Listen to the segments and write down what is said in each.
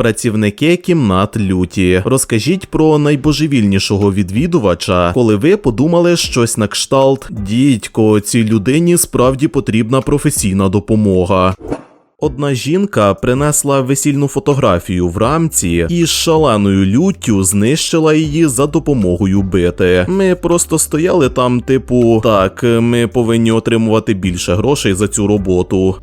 Працівники кімнат люті, розкажіть про найбожевільнішого відвідувача, коли ви подумали щось на кшталт дідько, цій людині справді потрібна професійна допомога. Одна жінка принесла весільну фотографію в рамці і з шаленою люттю знищила її за допомогою бити. Ми просто стояли там, типу, так, ми повинні отримувати більше грошей за цю роботу.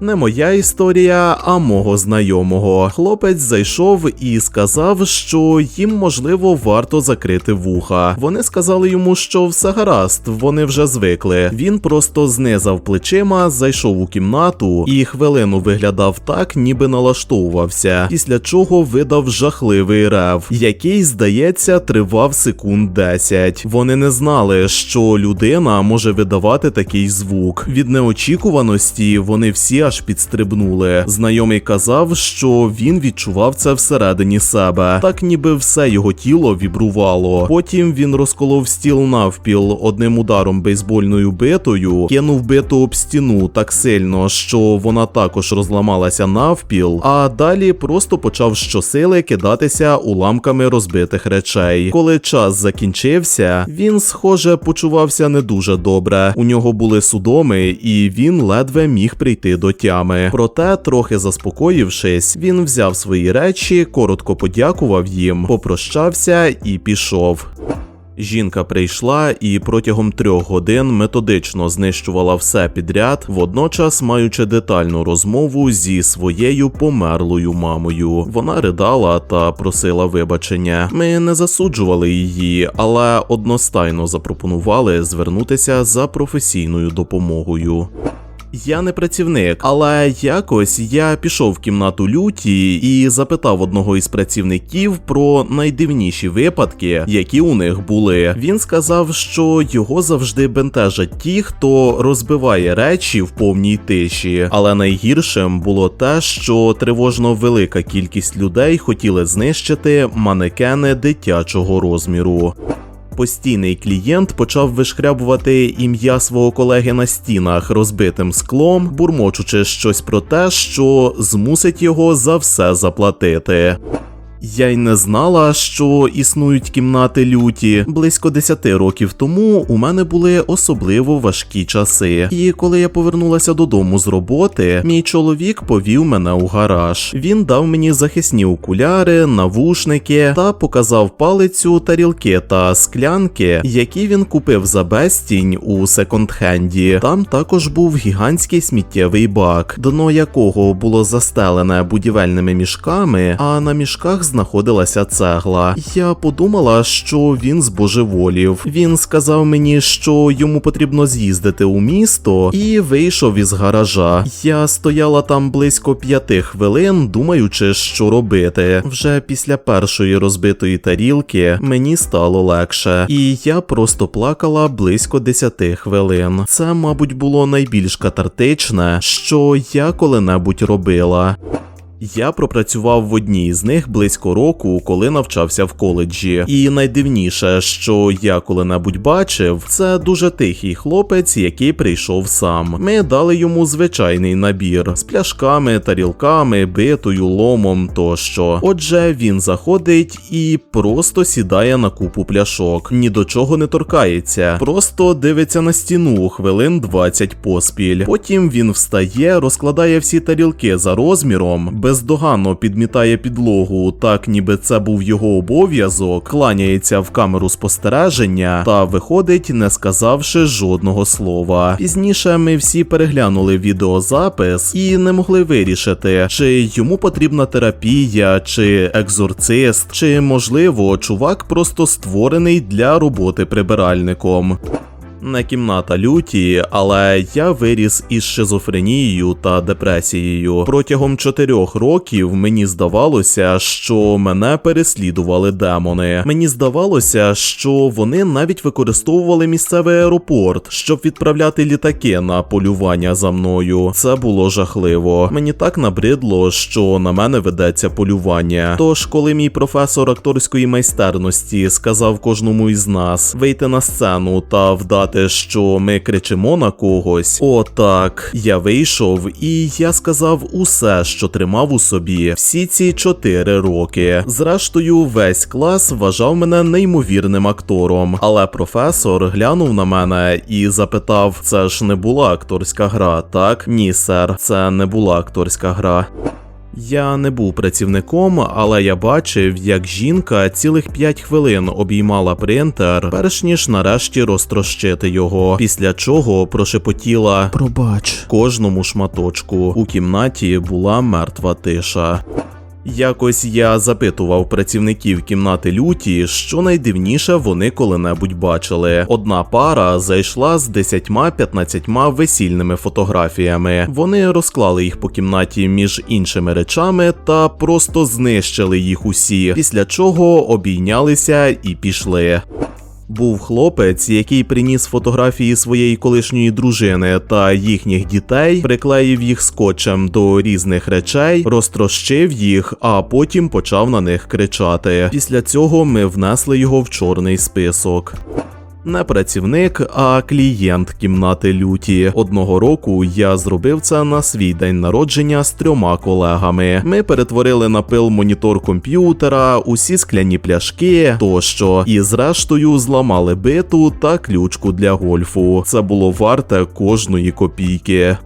Не моя історія, а мого знайомого. Хлопець зайшов і сказав, що їм можливо варто закрити вуха. Вони сказали йому, що все гаразд, вони вже звикли. Він просто знизав плечима, зайшов у кімнату і хвилину виглядав так, ніби налаштовувався. Після чого видав жахливий рев, який, здається, тривав секунд 10. Вони не знали, що людина може видавати такий звук. Від неочікуваності вони всі аж підстрибнули. Знайомий казав, що він відчував це всередині себе, так ніби все його тіло вібрувало. Потім він розколов стіл навпіл одним ударом бейсбольною битою, кинув биту об стіну так сильно, що вона також розламалася навпіл, а далі просто почав щосили кидатися уламками розбитих речей. Коли час закінчився, він, схоже, почувався не дуже добре. У нього були судоми, і він ледве міг прийти до тями. Проте, трохи заспокоївшись, він взяв свої речі, коротко подякував їм, попрощався і пішов. Жінка прийшла і протягом трьох годин методично знищувала все підряд, водночас маючи детальну розмову зі своєю померлою мамою. Вона ридала та просила вибачення. Ми не засуджували її, але одностайно запропонували звернутися за професійною допомогою. Я не працівник, але якось я пішов в кімнату люті і запитав одного із працівників про найдивніші випадки, які у них були. Він сказав, що його завжди бентежать ті, хто розбиває речі в повній тиші. Але найгіршим було те, що тривожно велика кількість людей хотіли знищити манекени дитячого розміру постійний клієнт почав вишкрябувати ім'я свого колеги на стінах розбитим склом, бурмочучи щось про те, що змусить його за все заплатити. Я й не знала, що існують кімнати люті. Близько 10 років тому у мене були особливо важкі часи. І коли я повернулася додому з роботи, мій чоловік повів мене у гараж. Він дав мені захисні окуляри, навушники та показав палицю тарілки та склянки, які він купив за безцінь у секонд-хенді. Там також був гігантський сміттєвий бак, дно якого було застелене будівельними мішками, а на мішках знаходилася цегла. Я подумала, що він збожеволів. Він сказав мені, що йому потрібно з'їздити у місто, і вийшов із гаража. Я стояла там близько п'яти хвилин, думаючи, що робити. Вже після першої розбитої тарілки мені стало легше, і я просто плакала близько десяти хвилин. Це, мабуть, було найбільш катартичне, що я коли-небудь робила. Я пропрацював в одній з них близько року, коли навчався в коледжі. І найдивніше, що я коли-небудь бачив, це дуже тихий хлопець, який прийшов сам. Ми дали йому звичайний набір з пляшками, тарілками, битою, ломом тощо. Отже, він заходить і просто сідає на купу пляшок, ні до чого не торкається, просто дивиться на стіну хвилин 20 поспіль. Потім він встає, розкладає всі тарілки за розміром бездоганно підмітає підлогу, так ніби це був його обов'язок, кланяється в камеру спостереження та виходить, не сказавши жодного слова. Пізніше ми всі переглянули відеозапис і не могли вирішити, чи йому потрібна терапія, чи екзорцист, чи можливо чувак просто створений для роботи прибиральником. Не кімната люті, але я виріс із шизофренією та депресією. Протягом чотирьох років мені здавалося, що мене переслідували демони. Мені здавалося, що вони навіть використовували місцевий аеропорт, щоб відправляти літаки на полювання за мною. Це було жахливо. Мені так набридло, що на мене ведеться полювання. Тож, коли мій професор акторської майстерності сказав кожному із нас вийти на сцену та вдати сказати, що ми кричимо на когось. О, так. Я вийшов і я сказав усе, що тримав у собі всі ці чотири роки. Зрештою, весь клас вважав мене неймовірним актором. Але професор глянув на мене і запитав: це ж не була акторська гра, так? Ні, сер, це не була акторська гра. Я не був працівником, але я бачив, як жінка цілих 5 хвилин обіймала принтер, перш ніж нарешті розтрощити його, після чого прошепотіла Пробач кожному шматочку. У кімнаті була мертва тиша. Якось я запитував працівників кімнати люті, що найдивніше вони коли-небудь бачили. Одна пара зайшла з 10-15 весільними фотографіями. Вони розклали їх по кімнаті між іншими речами та просто знищили їх усі, після чого обійнялися і пішли. Був хлопець, який приніс фотографії своєї колишньої дружини та їхніх дітей, приклеїв їх скотчем до різних речей, розтрощив їх, а потім почав на них кричати. Після цього ми внесли його в чорний список. Не працівник, а клієнт кімнати люті. Одного року я зробив це на свій день народження з трьома колегами. Ми перетворили на пил монітор комп'ютера, усі скляні пляшки тощо, і зрештою зламали биту та ключку для гольфу. Це було варте кожної копійки.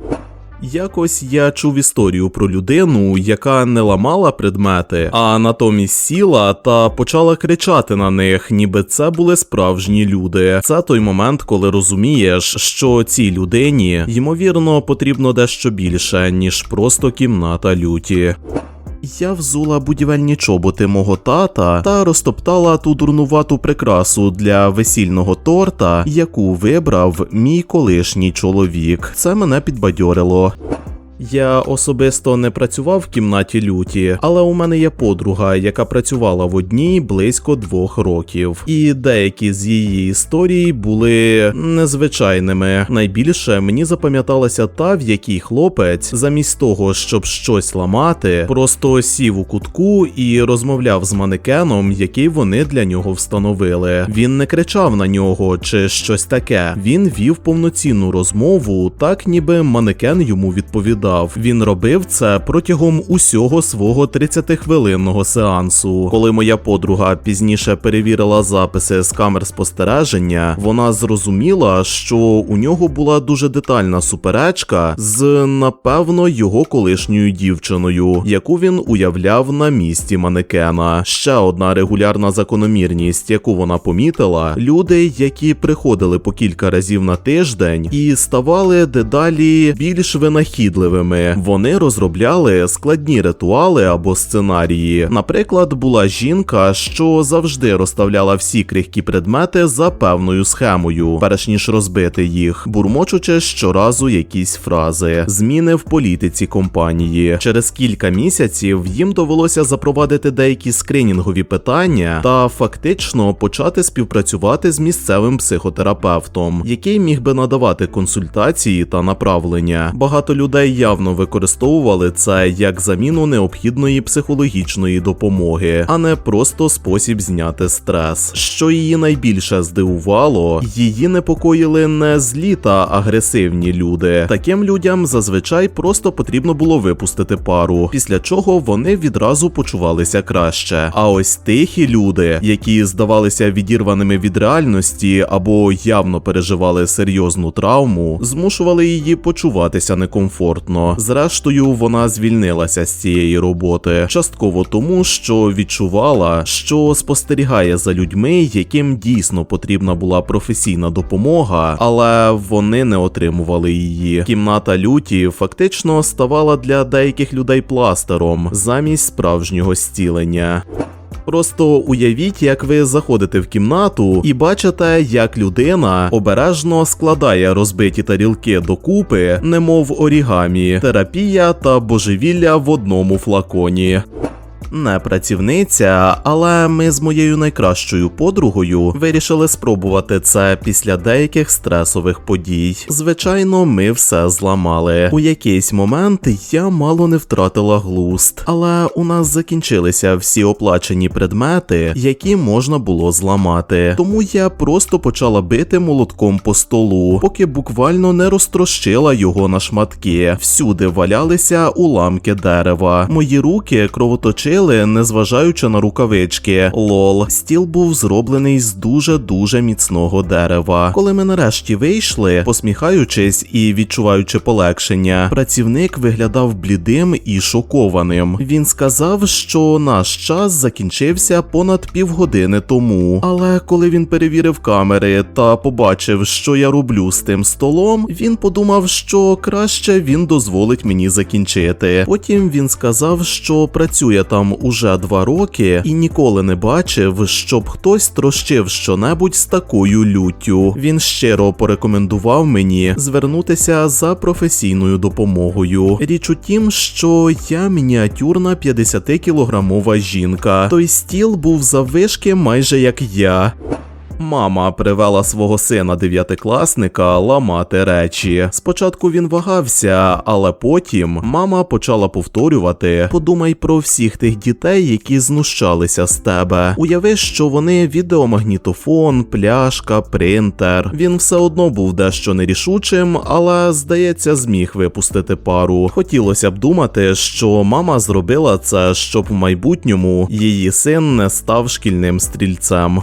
Якось я чув історію про людину, яка не ламала предмети, а натомість сіла та почала кричати на них, ніби це були справжні люди. Це той момент, коли розумієш, що цій людині ймовірно потрібно дещо більше, ніж просто кімната люті. Я взула будівельні чоботи мого тата та розтоптала ту дурнувату прикрасу для весільного торта, яку вибрав мій колишній чоловік. Це мене підбадьорило. Я особисто не працював в кімнаті люті, але у мене є подруга, яка працювала в одній близько двох років. І деякі з її історій були незвичайними. Найбільше мені запам'яталася та, в якій хлопець, замість того, щоб щось ламати, просто сів у кутку і розмовляв з манекеном, який вони для нього встановили. Він не кричав на нього чи щось таке. Він вів повноцінну розмову, так ніби манекен йому відповідав. Він робив це протягом усього свого 30-хвилинного сеансу. Коли моя подруга пізніше перевірила записи з камер спостереження, вона зрозуміла, що у нього була дуже детальна суперечка з, напевно, його колишньою дівчиною, яку він уявляв на місці манекена. Ще одна регулярна закономірність, яку вона помітила: люди, які приходили по кілька разів на тиждень і ставали дедалі більш винахідливими, вони розробляли складні ритуали або сценарії. Наприклад, була жінка, що завжди розставляла всі крихкі предмети за певною схемою, перш ніж розбити їх, бурмочучи щоразу якісь фрази, зміни в політиці компанії. Через кілька місяців їм довелося запровадити деякі скринінгові питання та фактично почати співпрацювати з місцевим психотерапевтом, який міг би надавати консультації та направлення. Багато людей явно використовували це як заміну необхідної психологічної допомоги, а не просто спосіб зняти стрес. Що її найбільше здивувало, її непокоїли не злі та агресивні люди. Таким людям зазвичай просто потрібно було випустити пару, після чого вони відразу почувалися краще. А ось тихі люди, які здавалися відірваними від реальності або явно переживали серйозну травму, змушували її почуватися некомфортно. Зрештою, вона звільнилася з цієї роботи, частково тому, що відчувала, що спостерігає за людьми, яким дійсно потрібна була професійна допомога, але вони не отримували її. Кімната люті фактично ставала для деяких людей пластером замість справжнього зцілення. Просто уявіть, як ви заходите в кімнату і бачите, як людина обережно складає розбиті тарілки докупи, немов орігамі, терапія та божевілля в одному флаконі. Не працівниця, але ми з моєю найкращою подругою вирішили спробувати це після деяких стресових подій. Звичайно, ми все зламали. У якийсь момент я мало не втратила глузд, але у нас закінчилися всі оплачені предмети, які можна було зламати. Тому я просто почала бити молотком по столу, поки буквально не розтрощила його на шматки. Всюди валялися уламки дерева. Мої руки кровоточили, незважаючи на рукавички. Лол, стіл був зроблений з дуже дуже міцного дерева. Коли ми нарешті вийшли, посміхаючись і відчуваючи полегшення, працівник виглядав блідим і шокованим. Він сказав, що наш час закінчився понад півгодини тому. Але коли він перевірив камери та побачив, що я роблю з тим столом, він подумав, що краще він дозволить мені закінчити. Потім він сказав, що працює там уже два роки і ніколи не бачив, щоб хтось трощив щонебудь з такою люттю. Він щиро порекомендував мені звернутися за професійною допомогою. Річ у тім, що я мініатюрна 50-кілограмова жінка. Той стіл був заввишки майже як я. Мама привела свого сина дев'ятикласника ламати речі. Спочатку він вагався, але потім мама почала повторювати: подумай про всіх тих дітей, які знущалися з тебе. Уяви, що вони відеомагнітофон, пляшка, принтер. Він все одно був дещо нерішучим, але здається, зміг випустити пару. Хотілося б думати, що мама зробила це, щоб в майбутньому її син не став шкільним стрільцем.